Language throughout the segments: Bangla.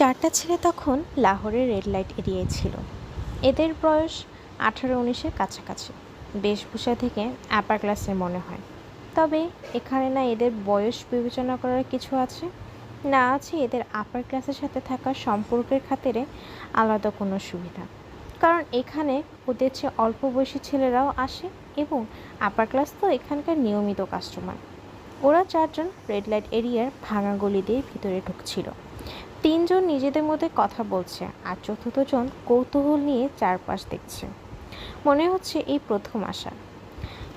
চারটা ছেলে তখন লাহোরের রেড লাইট এরিয়ায় ছিল এদের বয়স আঠারো উনিশের কাছাকাছি। বেশভূষা থেকে আপার ক্লাসের মনে হয়। তবে এখানে না এদের বয়স বিবেচনা করার কিছু আছে? না আছে এদের আপার ক্লাসের সাথে থাকা সম্পর্কের খাতিরে আলাদা কোনো সুবিধা। কারণ এখানে ওদের চেয়ে অল্প বয়সী ছেলেরাও আসে এবং আপার ক্লাস তো এখানকার নিয়মিত কাস্টমার ওরা চারজন রেড লাইট এরিয়ার ভাঙা গলি দিয়ে ভিতরে ঢুকছিল। তিনজন নিজেদের মধ্যে কথা বলছে আর চতুর্থজন কৌতূহল নিয়ে চারপাশ দেখছে। মনে হচ্ছে এই প্রথম আসা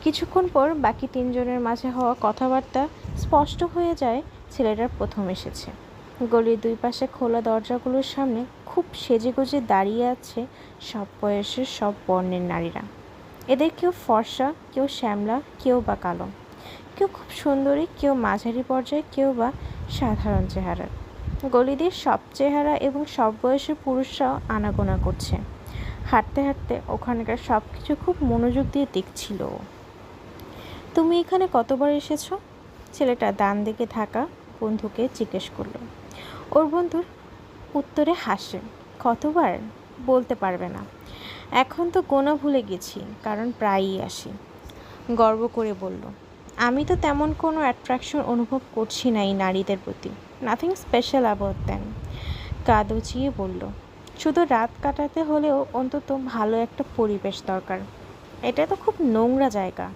কিছুক্ষণ পর বাকি তিনজনের মাঝে হওয়া কথাবার্তা স্পষ্ট হয়ে যায় ছেলেটার প্রথম এসেছে। গলির দুই পাশে খোলা দরজাগুলোর সামনে খুব সেজেগুজে দাঁড়িয়ে আছে সব বয়সের সব বর্ণের নারীরা। এদের কেউ ফর্সা, কেউ শ্যামলা, কেউ বা কালো। কেউ খুব সুন্দরী, কেউ মাঝারি পর্যায়ে, কেউ বা সাধারণ চেহারার। গলিদের সব চেহারা এবং সব বয়সের পুরুষরাও আনাগোনা করছে। হাঁটতে হাঁটতে ওখানকার সব কিছু খুব মনোযোগ দিয়ে দেখছিল তুমি এখানে কতবার এসেছ? ছেলেটা ডান দিকে থাকা বন্ধুকে জিজ্ঞেস করল। ওর বন্ধুর উত্তরে হাসে, কতবার? বলতে পারবে না। এখন তো গোনা ভুলে গেছি, কারণ প্রায়ই আসি। গর্ব করে বলল। আমি তো তেমন কোনো অ্যাট্রাকশন অনুভব করছি না এই নারীদের প্রতি। নাথিং স্পেশাল অ্যাবাউট দ্যাম কাঁদ উচিয়ে বলল, শুধু রাত কাটাতে হলেও অন্তত ভালো একটা পরিবেশ দরকার। এটা তো খুব নোংরা জায়গা।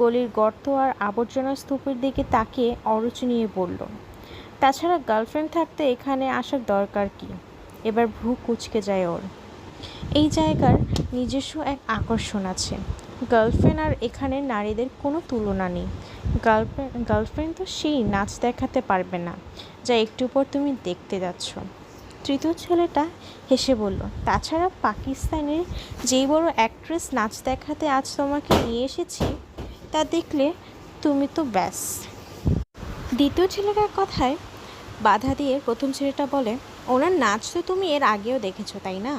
গলির গর্ত আর আবর্জনা স্তূপের দিকে তাকিয়ে অরুচি নিয়ে বলল, তাছাড়া গার্লফ্রেন্ড থাকতে এখানে আসার দরকার কি? এবার ভ্রু কুচকে যায় ওর। এই জায়গার নিজস্ব এক আকর্ষণ আছে। গার্লফ্রেন্ড আর এখানে নারীদের কোনো তুলনা নেই। গার্লফ্রেন্ড গার্লফ্রেন্ড তো সেই নাচ দেখাতে পারবে না, যা একটু পর তুমি দেখতে যাচ্ছ। তৃতীয় ছেলেটা হেসে বলল, তাছাড়া পাকিস্তানের যেই বড় অ্যাক্ট্রেস নাচ দেখাতে আজ তোমাকে নিয়ে এসেছি, তা দেখলে তুমি তো ব্যাস। দ্বিতীয় ছেলেটার কথায় বাধা দিয়ে প্রথম ছেলেটা বলে, ওনার নাচ তো তুমি এর আগেও দেখেছ, তাই না?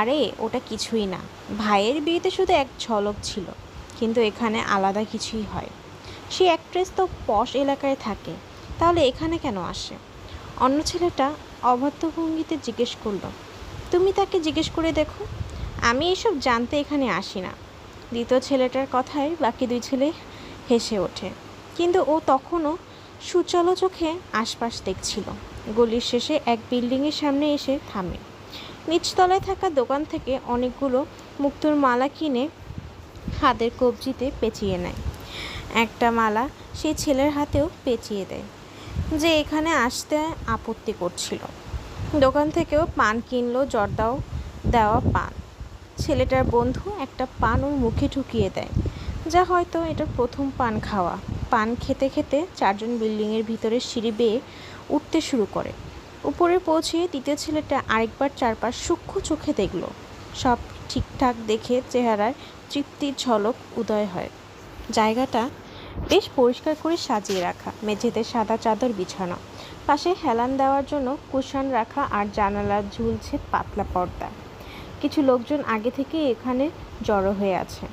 আরে, ওটা কিছুই না। ভাইয়ের বিয়েতে শুধু এক ঝলক ছিল, কিন্তু এখানে আলাদা কিছুই হয়। সে অ্যাক্ট্রেস তো পশ এলাকায় থাকে, তাহলে এখানে কেন আসে? অন্য ছেলেটা অভদ্র ভঙ্গিতে জিজ্ঞেস করল, তুমি তাকে জিজ্ঞেস করে দেখো, আমি এসব জানতে এখানে আসি না। দ্বিতীয় ছেলেটার কথায় বাকি দুই ছেলে হেসে ওঠে, কিন্তু ও তখনও সুচল চোখে আশপাশ দেখছিল। গলির শেষে এক বিল্ডিংয়ের সামনে এসে থামে। নিচতলায় থাকা দোকান থেকে অনেকগুলো মুক্তোর মালা কিনে হাতের কবজিতে পেঁচিয়ে নেয়। একটা মালা সেই ছেলের হাতেও পেঁচিয়ে দেয়, যে এখানে আসতে আপত্তি করছিল। দোকান থেকেও পান কিনলো, জর্দাও দেওয়া পান। ছেলেটার বন্ধু একটা পান ওর মুখে ঢুকিয়ে দেয়, যা হয়তো এটা প্রথম পান খাওয়া। পান খেতে খেতে চারজন বিল্ডিংয়ের ভিতরে সিঁড়ি বেয়ে উঠতে শুরু করে। উপরে পৌঁছে তৃতীয় ছেলেটা আরেকবার চারপাশ সূক্ষ্ম চোখে দেখল। সব ঠিকঠাক দেখে চেহারার তৃপ্তির ঝলক উদয় হয়। জায়গাটা বেশ পরিষ্কার করে সাজিয়ে রাখা, মেঝেতে সাদা চাদর বিছানো, পাশে হেলান দেওয়ার জন্য কুশন রাখা আর জানালা ঝুলছে পাতলা পর্দা। কিছু লোকজন আগে থেকে এখানে জড়ো হয়ে আছে।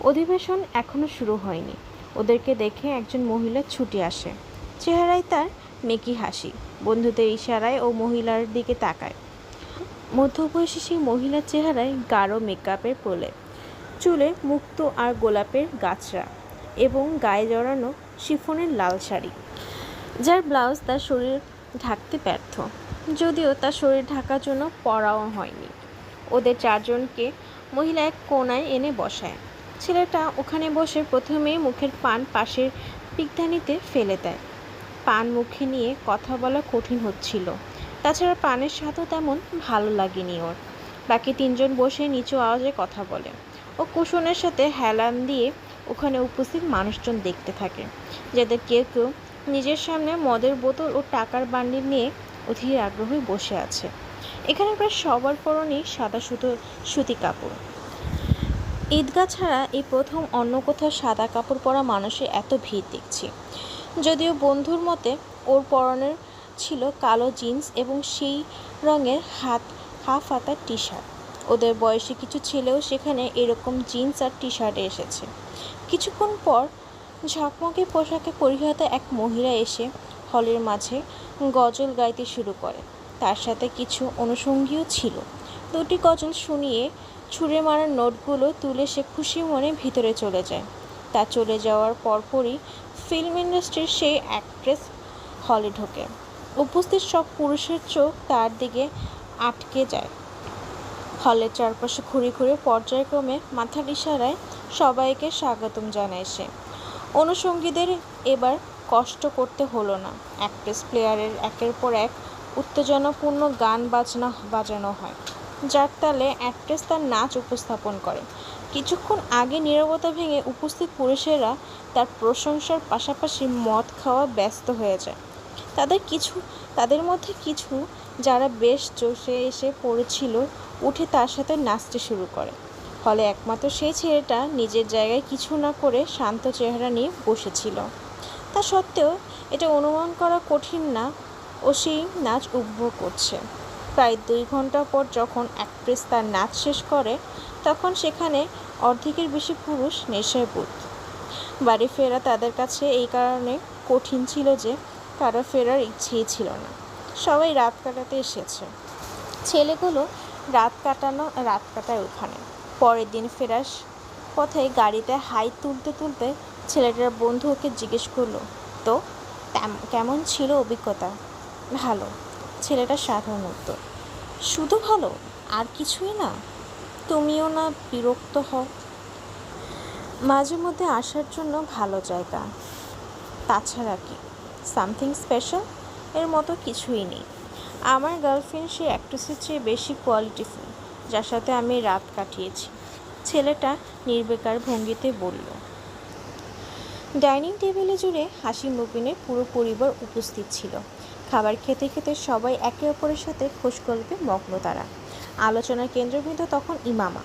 অধিবেশন এখনও শুরু হয়নি। ওদেরকে দেখে একজন মহিলা ছুটে আসে। চেহারায় তার মেকি হাসি, বন্ধুদের ইশারায় ও মহিলার দিকে তাকায়। মধ্যবয়সী সেই মহিলার চেহারায় গাঢ় মেকআপের প্রলেপ, চুলে মুক্ত আর গোলাপের গাছরা এবং গায়ে জড়ানো শিফনের লাল শাড়ি, যার ব্লাউজ তার শরীর ঢাকতে ব্যর্থ। যদিও তার শরীর ঢাকার জন্য পরাও হয়নি। ওদের চারজনকে মহিলা এক কোনায় এনে বসায়। ছেলেটা ওখানে বসে প্রথমে মুখের পান পাশের পিকদানিতে ফেলে দেয়। পান মুখে নিয়ে কথা বলা কঠিন হচ্ছিল। তাছাড়া পানের স্বাদও তেমন ভালো লাগেনি ওর। বাকি তিনজন বসে নিচু আওয়াজে কথা বলে। ও কুশনের সাথে হেলান দিয়ে ওখানে উপস্থিত মানুষজন দেখতে থাকে, যাদের কেউ কেউ নিজের সামনে মদের বোতল ও টাকার বান্ডিল নিয়ে অধীর আগ্রহে বসে আছে। এখানে প্রায় সবার পরনেই সাদা সুতো, সুতি কাপড়। ঈদগাহ ছাড়া এই প্রথম অন্য কোথাও সাদা কাপড় পরা মানুষের এত ভিড় দেখছি। যদিও বন্ধুর মতে ওর পরনের ছিল কালো জিন্স এবং সেই রঙের হাত, হাফ হাতার টি শার্ট ওদের বয়সী কিছু ছেলেও সেখানে এরকম জিন্স আর টি শার্টে এসেছে। কিছুক্ষণ পর ঝকমকে পোশাকে পরিহিত এক মহিলা এসে হলের মাঝে গজল গাইতে শুরু করে। তার সাথে কিছু অনুষঙ্গীও ছিল। দুটি গজল শুনিয়ে ছুঁড়ে মারার নোটগুলো তুলে সে খুশি মনে ভিতরে চলে যায়। তা চলে যাওয়ার পরপরই ফিল্ম ইন্ডাস্ট্রির সেই অ্যাক্ট্রেস হলে ঢোকে। উপস্থিত সব পুরুষের চোখ তার দিকে আটকে যায়। হলের চারপাশে ঘুরে ঘুরে পর্যায়ক্রমে মাথার ইশারায় সবাইকে স্বাগতম জানায় সে। অনুষঙ্গীদের এবার কষ্ট করতে হলো না। অ্যাক্ট্রেস প্লেয়ারের একের পর এক উত্তেজনাপূর্ণ গান বাজনা বাজানো হয়। যার তালে অ্যাক্ট্রেস তার নাচ উপস্থাপন করে। কিছুক্ষণ আগে নীরবতা ভেঙে উপস্থিত পুরুষেরা তার প্রশংসার পাশাপাশি মদ খাওয়া ব্যস্ত হয়ে যায়। তাদের কিছু, তাদের মধ্যে কিছু যারা বেশ জোশে এসে পড়েছিল উঠে তার সাথে নাচতে শুরু করে। ফলে একমাত্র সেই ছেলেটা নিজের জায়গায় কিছু না করে শান্ত চেহারা নিয়ে বসেছিল। তা সত্ত্বেও এটা অনুমান করা কঠিন না ও সেই নাচ উপভোগ করছে। প্রায় দুই ঘণ্টা পর যখন অ্যাক্ট্রেস তার নাচ শেষ করে তখন সেখানে অর্ধেকের বেশি পুরুষ নেশায় বুধ বাড়ি ফেরা তাদের কাছে এই কারণে কঠিন ছিল যে কারও ফেরার ইচ্ছেই ছিল না। সবাই রাত কাটাতে এসেছে। ছেলেগুলো রাত কাটানো, রাত কাটায় ওখানে পরের দিন ফেরার পথে গাড়িতে হাই তুলতে তুলতে ছেলেটার বন্ধু ওকে জিজ্ঞেস করল, তো কেমন ছিল অভিজ্ঞতা? ভালো। ছেলেটা সাধারণ উত্তর, শুধু ভালো? আর কিছুই না? তুমিও না বিরক্ত হও। মাঝে মধ্যে আসার জন্য ভালো জায়গা। তাছাড়া কি? Something special? এর মতো কিছুই নেই। আমার গার্লফ্রেন্ড সে অ্যাক্ট্রেসের চেয়ে বেশি কোয়ালিটিফুল যার সাথে আমি রাত কাটিয়েছি। ছেলেটা নির্বেকার ভঙ্গিতে বলল, ডাইনিং টেবিলে জুড়ে হাসি মুবিনে পুরো পরিবার উপস্থিত ছিল। খাবার খেতে খেতে সবাই একে অপরের সাথে খোশগল্পে মগ্ন তারা। আলোচনার কেন্দ্রবিন্দু তখন ইমামা,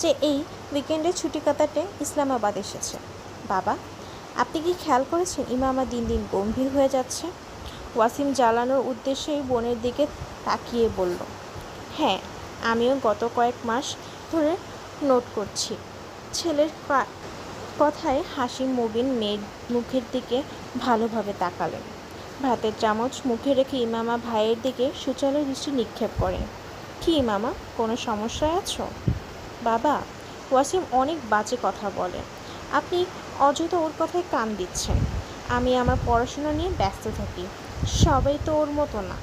যে এই উইকেন্ডে ছুটি কাটাতে ইসলামাবাদ এসেছে। বাবা, আপনি কি খেয়াল করেছেন ইমামা দিন দিন গম্ভীর হয়ে যাচ্ছে? ওয়াসিম জ্বালানোর উদ্দেশ্যেই বোনের দিকে তাকিয়ে বলল হ্যাঁ আমিও গত কয়েক মাস ধরে নোট করছি। ছেলের কথায় হাসি মুবিন মেয়ের মুখের দিকে ভালোভাবে তাকালেন। ভাতের চামচ মুখে রেখে ইমামা ভাইয়ের দিকে সুচালো দৃষ্টি নিক্ষেপ করেন। কি মামা, কোনো সমস্যায় আছো? বাবা, ওয়াসিম অনেক বাজে কথা বলে। আপনি অযথা ওর কথায় কান দিচ্ছেন। আমি আমার পড়াশোনা নিয়ে ব্যস্ত থাকি। সবাই তো ওর মতো না।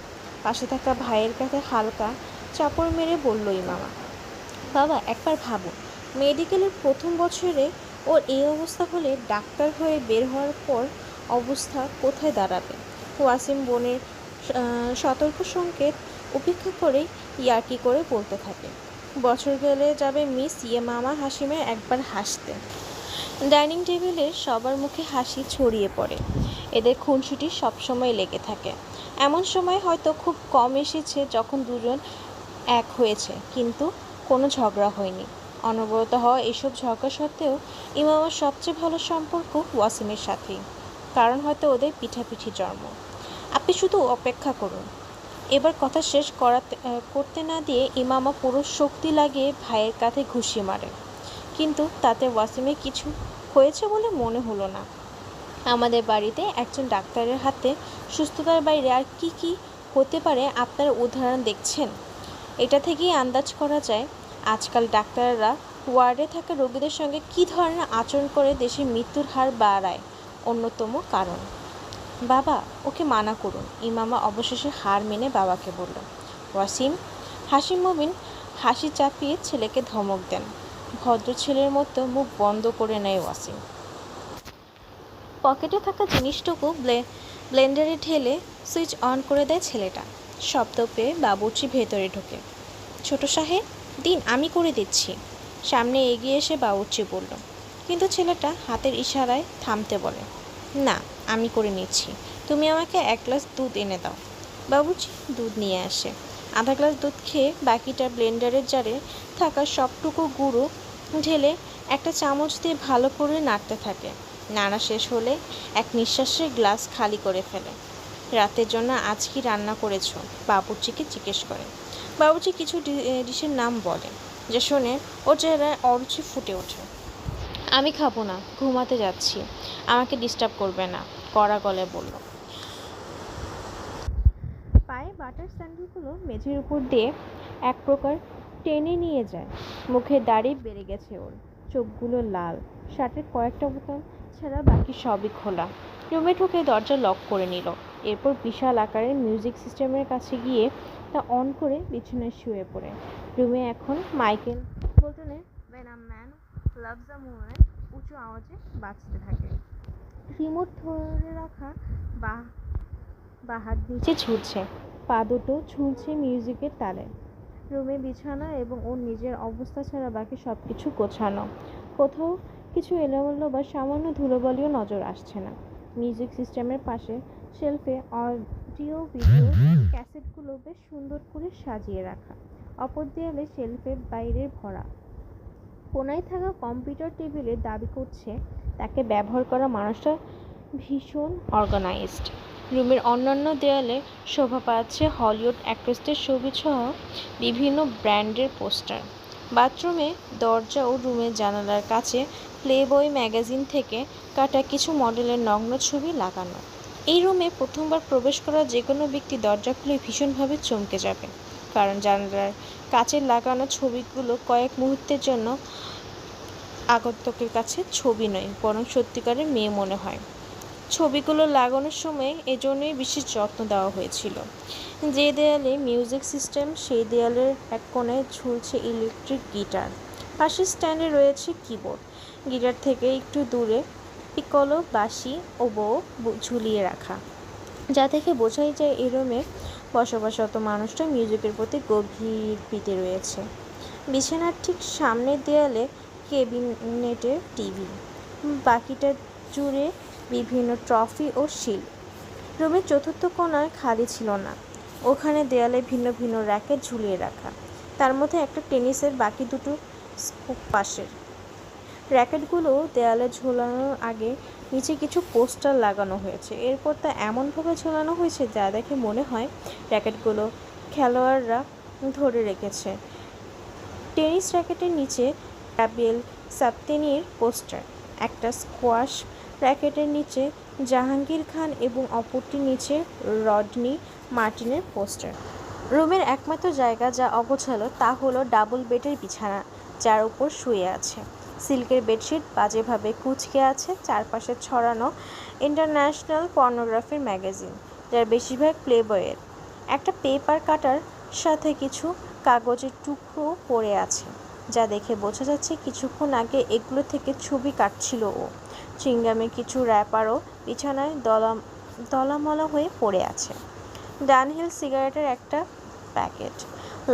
পাশে থাকা ভাইয়ের কাছে হালকা চাপড় মেরে বলল মামা, বাবা, একবার ভাবুন, মেডিকেলের প্রথম বছরে ওর এই অবস্থা হলে ডাক্তার হয়ে বের হওয়ার পর অবস্থা কোথায় দাঁড়াবে? ওয়াসিম বোনের সতর্ক সংকেত উপেক্ষা করেই ইয়ার্কি করে বলতে থাকে। বছর গেলে যাবে মিস ইয়ে মামা হাসিমের একবার হাসতে। ডাইনিং টেবিলে সবার মুখে হাসি ছড়িয়ে পড়ে। এদের খুনসুটি সবসময় লেগে থাকে। এমন সময় হয়তো খুব কম এসেছে যখন দুজন এক হয়েছে, কিন্তু কোনো ঝগড়া হয়নি। অনবরত হওয়া এসব ঝগড়া সত্ত্বেও ইমামার সবচেয়ে ভালো সম্পর্ক ওয়াসিমের সাথেই, কারণ হয়তো ওদের পিঠাপিঠি জন্ম। আপনি শুধু অপেক্ষা করুন। এবার কথা শেষ করাতে করতে না দিয়ে ইমামা পুরো শক্তি লাগিয়ে ভাইয়ের কাঁধে ঘুষি মারে। কিন্তু তাতে ওয়াসিমের কিছু হয়েছে বলে মনে হলো না। আমাদের বাড়িতে একজন ডাক্তারের হাতে সুস্থতার বাইরে আর কি কি হতে পারে আপনারা উদাহরণ দেখছেন? এটা থেকেই আন্দাজ করা যায়, আজকাল ডাক্তাররা ওয়ার্ডে থাকা রোগীদের সঙ্গে কী ধরনের আচরণ করে দেশে মৃত্যুর হার বাড়ায়? অন্যতম কারণ। বাবা, ওকে মানা করুন। ইমামা অবশেষে হার মেনে বাবাকে বলল, ওয়াসিম, হাসিম মুবিন হাসি চাপিয়ে ছেলেকে ধমক দেন। ভদ্র ছেলের মতো মুখ বন্ধ করে নেয় ওয়াসিম। পকেটে থাকা জিনিসটুকু ব্লে- ব্লেন্ডারে ঢেলে সুইচ অন করে দেয় ছেলেটা। শব্দ পেয়ে বাবুর্চি ভেতরে ঢোকে। ছোট সাহেব, দিন আমি করে দিচ্ছি। সামনে এগিয়ে এসে বাবুর্চি বলল। কিন্তু ছেলেটা হাতের ইশারায় থামতে বলে, না আমি করে নিচ্ছি। তুমি আমাকে এক গ্লাস দুধ এনে দাও। বাবুর্চি দুধ নিয়ে আসে। আধা গ্লাস দুধ খেয়ে বাকিটা ব্লেন্ডারের জারে থাকা সবটুকু গুঁড়ো ঢেলে একটা চামচ দিয়ে ভালো করে নাড়তে থাকে। নাড়া শেষ হলে এক নিঃশ্বাসে গ্লাস খালি করে ফেলে। রাতের জন্য আজ কি রান্না করেছ? বাবুর্চিকে জিজ্ঞেস করে। বাবুর্চি কিছু ডিশের নাম বলে, যে শুনে ওর চেহারায় অরুচি ফুটে ওঠে। আমি খাব না, ঘুমাতে যাচ্ছি। আমাকে ডিস্টার্ব করবে না, কড়া গলায় বলল। পায়ে বাটার স্যান্ডেলগুলো মেঝের উপর দিয়ে এক প্রকার টেনে নিয়ে যায়। মুখে দাড়ি বেড়ে গেছে ওর, চোখগুলো লাল, শার্টের কয়েকটা বোতাম ছাড়া বাকি সবই খোলা। রুমে ঢুকে দরজা লক করে নিল, এরপর বিশাল আকারের মিউজিক সিস্টেমের কাছে গিয়ে তা অন করে বিছানায় শুয়ে পড়ে। রুমে এখন মাইকেল বোল্টনের ম্যান আ মুভমেন্ট উঁচু আওয়াজে বাজতে থাকে। রিমোট ধরে রাখা বা বা হাত নিচে ছুটছে, পা দুটো ঝুলছে মিউজিকের তালে। রুমে বিছানা এবং ওর নিজের অবস্থা ছাড়া বাকি সব কিছু গোছানো। কোথাও কিছু এলোমেলো বা সামান্য ধুলোবালিও নজর আসছে না। মিউজিক সিস্টেমের পাশে শেলফে অডিও, ভিডিও, ক্যাসেটগুলো বেশ সুন্দর করে সাজিয়ে রাখা। অপর দেয়ালে শেলফে বাইরের ভরা। কোনায় থাকা কম্পিউটার টেবিলে দাবি করছে, তাকে ব্যবহার করা মানুষটা ভীষণ অর্গানাইজড। রুমের অন্যান্য দেয়ালে শোভা পাচ্ছে হলিউড অ্যাক্ট্রেসদের ছবি সহ বিভিন্ন ব্র্যান্ডের পোস্টার। বাথরুমে, দরজা ও রুমের জানালার কাছে প্লেবয় ম্যাগাজিন থেকে কাটা কিছু মডেলের নগ্ন ছবি লাগানো। এই রুমে প্রথমবার প্রবেশ করা যে কোনো ব্যক্তি দরজা খুলে ভীষণভাবে চমকে যাবে। কারণ জানালার কাচের লাগানো ছবিগুলো কয়েক মুহূর্তের জন্য আগন্তকের কাছে ছবি নয়, বরং সত্যিকারের মেয়ে মনে হয়। ছবিগুলো লাগানোর সময় এজন্যই বিশেষ যত্ন দেওয়া হয়েছিল। যে দেয়ালে মিউজিক সিস্টেম, সেই দেয়ালের এক কোণে ঝুলছে ইলেকট্রিক গিটার। পাশের স্ট্যান্ডে রয়েছে কিবোর্ড। গিটার থেকে একটু দূরে পিকলো বাঁশি ও বউ ঝুলিয়ে রাখা। যা থেকে বোঝাই যায় এই রুমে বসবাসরত মানুষটা মিউজিকের প্রতি গভীর প্রীতি রয়েছে। বিছানার ঠিক সামনের দেয়ালে কেবিনেটের টিভি, বাকিটা জুড়ে বিভিন্ন ট্রফি ও শিল। রুমের চতুর্থ কোণায় খালি ছিল না। ওখানে দেয়ালে ভিন্ন ভিন্ন র্যাকেট ঝুলিয়ে রাখা। তার মধ্যে একটা টেনিসের বাকি দুটো পাশের। র্যাকেটগুলো দেয়ালে ঝোলানোর আগে নিচে কিছু পোস্টার লাগানো হয়েছে। এরপর তা এমনভাবে ঝোলানো হয়েছে যা দেখে মনে হয় র্যাকেটগুলো খেলোয়াড়রা ধরে রেখেছে। টেনিস র্যাকেটের নিচে রাবিয়েল সাপ্তেনির পোস্টার, একটা স্কোয়াশ র্যাকেটের নিচে জাহাঙ্গীর খান এবং অপরটির নিচে রডনি মার্টিনের পোস্টার। রুমের একমাত্র জায়গা যা অগোছালো তা হলো ডাবল বেডের বিছানা, যার উপর শুয়ে আছে। সিল্কের বেডশিট, বাজেভাবে কুচকে আছে চারপাশে ছড়ানো ইন্টারন্যাশনাল পর্নোগ্রাফির ম্যাগাজিন, যার বেশিরভাগ প্লে বইয়ের একটা পেপার কাটার সাথে কিছু কাগজের টুকরো পড়ে আছে, যা দেখে বোঝা যাচ্ছে কিছুক্ষণ আগে এগুলো থেকে ছবি কাটছিল ও। চিংগামে কিছু র্যাপারও বিছানায় দলা, দলামলা হয়ে পড়ে আছে। ডানহিল সিগারেটের একটা প্যাকেট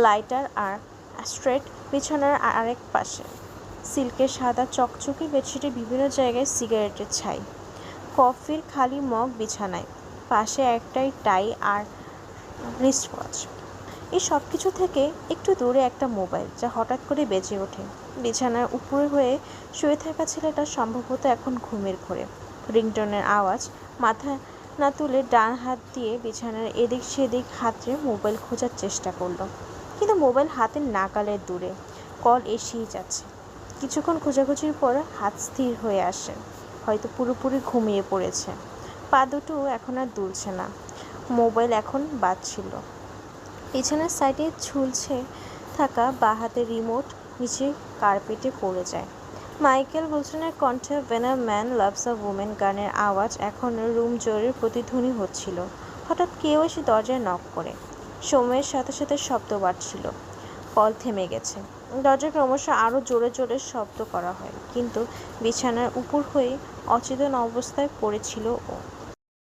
লাইটার আর স্ট্রেট বিছানার আরেক পাশে। সিল্কের সাদা চকচকে বেডশিটে বিভিন্ন জায়গায় সিগারেটের ছাই। কফির খালি মগ বিছানায়। পাশে একটাই টাই আর রিস্ট ওয়াচ এই সব কিছু থেকে একটু দূরে একটা মোবাইল, যা হঠাৎ করে বেজে ওঠে। বিছানার উপরে হয়ে শুয়ে থাকা ছেলেটা সম্ভবত এখন ঘুমের ঘোরে। রিংটনের আওয়াজ, মাথা না তুলে ডান হাত দিয়ে বিছানার এদিক সেদিক হাতে মোবাইল খোঁজার চেষ্টা করল। কিন্তু মোবাইল হাতের নাগালের দূরে। কল এসেই যাচ্ছে। কিছুক্ষণ খোঁজাখুঁজির পর হাত স্থির হয়ে আসে। হয়তো পুরোপুরি ঘুমিয়ে পড়েছে। পা দুটো এখন আর দুলছে না। মোবাইল এখন বাজছিল। পিছনের সাইডে ঝুলছে থাকা বাঁ হাতে রিমোট নিচে কার্পেটে পড়ে যায়। মাইকেল বুলসনের কণ্ঠে when a man loves a woman গানের আওয়াজ এখন রুম জোরে প্রতিধ্বনি হচ্ছিল। হঠাৎ কেউ এসে দরজায় নক করে। সময়ের সাথে সাথে শব্দ বাড়ছিল। কল থেমে গেছে। দরজা ক্রমশ আরও জোরে জোরে শব্দ করা হয়, কিন্তু বিছানার উপর হয়ে অচেতন অবস্থায় পড়েছিল ও।